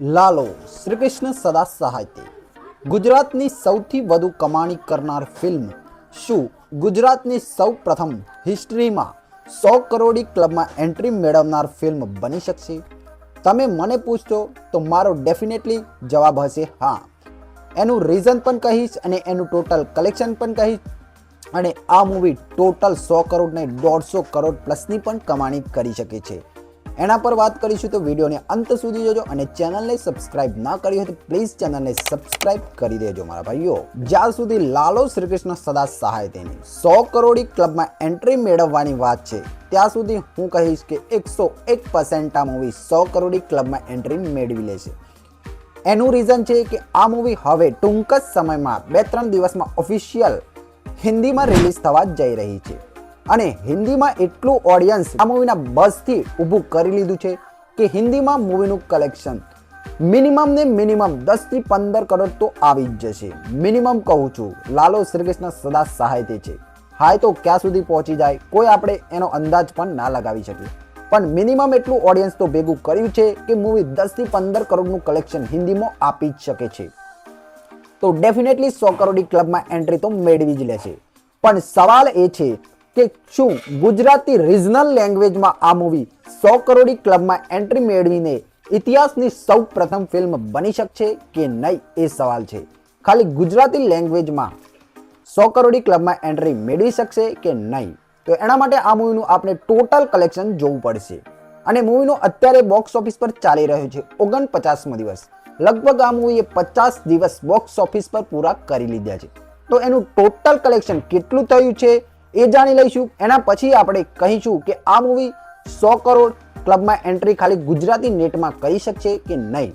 લાલો શ્રી કૃષ્ણ સદા સહાયતે. ગુજરાતની સૌથી વધુ કમાણી કરનાર ફિલ્મ શું? ગુજરાતની સૌ પ્રથમ હિસ્ટ્રીમાં સો કરોડી ક્લબમાં એન્ટ્રી મેળવનાર ફિલ્મ બની શકશે? તમે મને પૂછશો તો મારો ડેફિનેટલી જવાબ હશે હા. એનું રીઝન પણ કહીશ અને એનું ટોટલ કલેક્શન પણ કહીશ. અને આ મૂવી ટોટલ સો કરોડ ને દોઢસો કરોડ પ્લસની પણ કમાણી કરી શકે છે. એના પર વાત કરીશું તો વિડીયોને અંત સુધી જોજો અને ચેનલને સબસ્ક્રાઇબ ના કરી હોય તો પ્લીઝ ચેનલને સબસ્ક્રાઇબ કરી દેજો મારા ભાઈઓ. જ્યાં સુધી લાલો શ્રીકૃષ્ણ સદા સહાય તેની. સો કરોડી ક્લબમાં એન્ટ્રી મેળવવાની વાત છે. ત્યાં સુધી હું કહીશ કે એકસો એક પર્સન્ટ આ મૂવી સો કરોડી ક્લબમાં એન્ટ્રી મેળવી લેશે. એનું રીઝન છે કે આ મૂવી હવે ટૂંક જ સમયમાં બે ત્રણ દિવસમાં ઓફિશિયલ હિન્દીમાં રિલીઝ થવા જઈ રહી છે. અને હિન્દીમાં એટલું ઓડિયન્સ આ મૂવીના બસથી ઊભું કરી લીધું છે કે હિન્દીમાં મૂવીનું કલેક્શન મિનિમમ ને મિનિમમ દસથી પંદર કરોડ તો આવી જ જશે. મિનિમમ કહું છું, લાલો શ્રીકૃષ્ણ સદા સહાયતે છે. હાય તો ક્યાં સુધી પહોંચી જાય? કોઈ આપણે એનો અંદાજ પણ ના લગાવી શકીએ. પણ મિનિમમ એટલું ઓડિયન્સ તો ભેગું કર્યું છે કે મૂવી દસથી પંદર કરોડનું કલેક્શન હિન્દીમાં આપી જ શકે છે. તો ડેફિનેટલી સો કરોડી ક્લબમાં એન્ટ્રી તો મેળવી જ લેશે. પણ સવાલ એ છે કે શું ગુજરાતી રિજનલ લેંગ્વેજમાં આ મૂવી સો કરોડી ક્લબમાં એન્ટ્રી મેળવીને ઇતિહાસની સૌ પ્રથમ ફિલ્મ બની શકશે કે નહીં એ સવાલ છે. ખાલી ગુજરાતી લેંગ્વેજમાં સો કરોડી ક્લબમાં એન્ટ્રી મેળવી શકશે કે નહીં? તો એના માટે આ મૂવીનું આપણે ટોટલ કલેક્શન જોવું પડશે. અને મૂવીનો અત્યારે બોક્સ ઓફિસ પર ચાલી રહ્યો છે ઓગણપચાસમો દિવસ. લગભગ આ મૂવીએ પચાસ દિવસ બોક્સ ઓફિસ પર પૂરા કરી લીધા છે. તો એનું ટોટલ કલેક્શન કેટલું થયું છે? એ જાણી લઈશું. એના પછી આપણે કહીશું કે આ મૂવી સો કરોડ ક્લબમાં એન્ટ્રી ખાલી ગુજરાતી નેટમાં કરી શકશે કે નહીં?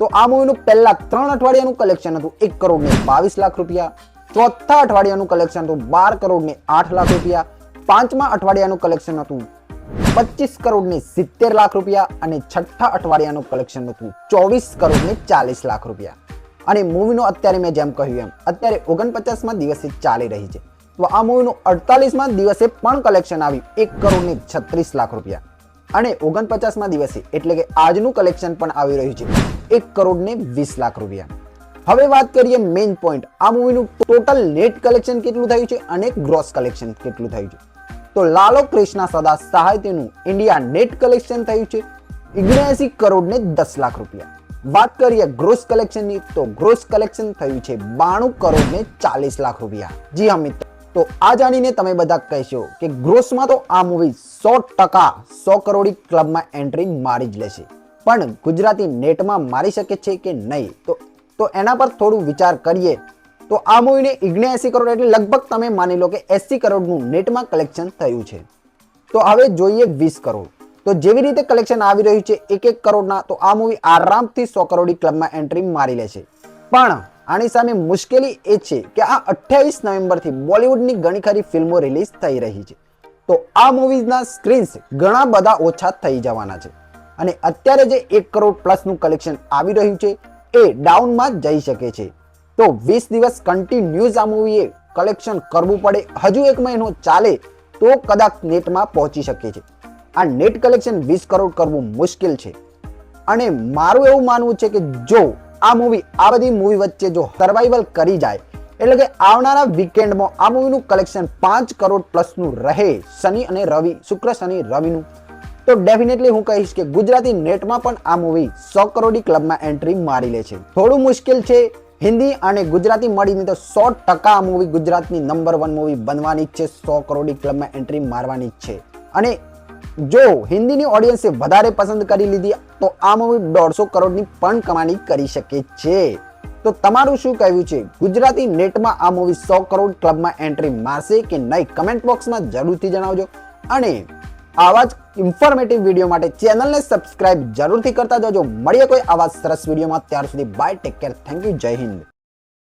તો આ મૂવીનું પહેલા ત્રણ અઠવાડિયાનું કલેક્શન હતું. એક કરોડ ને બાવીસ લાખ રૂપિયા. ચોથા અઠવાડિયાનું કલેક્શન હતું બાર કરોડ ને આઠ લાખ રૂપિયા. પાંચમા અઠવાડિયાનું કલેક્શન હતું પચીસ કરોડ ને સિત્તેર લાખ રૂપિયા અને છઠ્ઠા અઠવાડિયાનું કલેક્શન હતું ચોવીસ કરોડ ને ચાલીસ લાખ રૂપિયા. અને મૂવીનો અત્યારે મેં જેમ કહ્યું એમ, અત્યારે ઓગણપચાસમાં દિવસે ચાલી રહી છે. તો આ મૂવીનું અડતાલીસમાં દિવસે પણ કલેક્શન આવ્યું. એક કરોડ ને છત્રીસ લાખ રૂપિયા. અને ઓગણપચાસમાં દિવસે, એટલે કે આજનું કલેક્શન પણ આવી રહ્યું છે. એક કરોડ ને વીસ લાખ રૂપિયા. હવે વાત કરીએ મેઇન પોઈન્ટ આ મૂવીનું ટોટલ નેટ કલેક્શન કેટલું થયું છે અને ગ્રોસ કલેક્શન કેટલું થયું છે? તો લાલો કૃષ્ણા સદા સાહિત્યનું ઇન્ડિયા નેટ કલેક્શન થયું છે. ઓગણએસી કરોડ ને દસ લાખ રૂપિયા. વાત કરીએ ગ્રોસ કલેક્શનની તો ગ્રોસ કલેક્શન થયું છે બાણું કરોડ ને ચાલીસ લાખ રૂપિયા. જી હા મિત્રો. તો આ જાણીને તમે બધા કહેશો કે ગ્રોસમાં તો આ મૂવી સો ટકા સો કરોડી ક્લબમાં એન્ટ્રી મારી જ લેશે. પણ ગુજરાતી નેટમાં મારી શકે છે કે નહીં? તો તો એના પર થોડું વિચાર કરીએ. તો આ મૂવીને ઓગણએસી કરોડ એટલે લગભગ તમે માની લો કે એસી કરોડનું નેટમાં કલેક્શન થયું છે. તો હવે જોઈએ વીસ કરોડ. તો જેવી રીતે કલેક્શન આવી રહ્યું છે, એક એક કરોડના, તો આ મૂવી આરામથી સો કરોડી ક્લબમાં એન્ટ્રી મારી લેશે. પણ આની સામે મુશ્કેલી એ છે કે આ અઠ્યાવીસ નવેમ્બરથી બોલિવૂડની ઘણી ખરી ફિલ્મો રિલીઝ થઈ રહી છે. તો આ મૂવીઝના સ્ક્રીન્સ ઘણા બધા ઓછા થઈ જવાના છે. અને અત્યારે જે એક કરોડ પ્લસનું કલેક્શન આવી રહ્યું છે, એ ડાઉનમાં જઈ શકે છે. તો વીસ દિવસ કન્ટિન્યુઝ આ મૂવીએ કલેક્શન કરવું પડે, હજુ એક મહિનો ચાલે તો કદાચ નેટમાં પહોંચી શકે છે. આ નેટ કલેક્શન વીસ કરોડ કરવું મુશ્કેલ છે. અને મારું એવું માનવું છે કે જો આ મૂવી આ બધી મૂવી વચ્ચે જો સર્વાઈવલ કરી જાય, એટલે કે આવનારા વીકેન્ડમાં આ મૂવીનું કલેક્શન પાંચ કરોડ પ્લસનું રહે, શનિ અને રવિ, શુક્ર, શનિ, રવિનું. તો ડેફિનેટલી હું કહીશ કે ગુજરાતી નેટમાં પણ આ મૂવી સો કરોડી ક્લબમાં એન્ટ્રી મારી લે છે. થોડું મુશ્કેલ છે, હિન્દી અને ગુજરાતી મળીને તો સો ટકા આ મૂવી ગુજરાતની નંબર વન મૂવી બનવાની જ છે, સો કરોડી ક્લબમાં એન્ટ્રી મારવાની જ છે. અને જો હિન્દીની ઓડિયન્સે વધારે પસંદ કરી લીધી, તો આ મૂવી દોઢસો કરોડની પણ કમાણી કરી શકે છે. તો તમારું શું કહેવું છે? ગુજરાતી નેટમાં આ મૂવી સો કરોડ ક્લબમાં એન્ટ્રી મારશે કે નહીં? કમેન્ટ બોક્સમાં જરૂરથી જણાવજો. અને આવા જ ઇન્ફોર્મેટિવ વીડિયો માટે ચેનલને સબસ્ક્રાઇબ જરૂરથી કરતા જજો. મળીએ કોઈ આવા સરસ વિડીયોમાં ત્યાર સુધી bye take care thank you Jai Hind.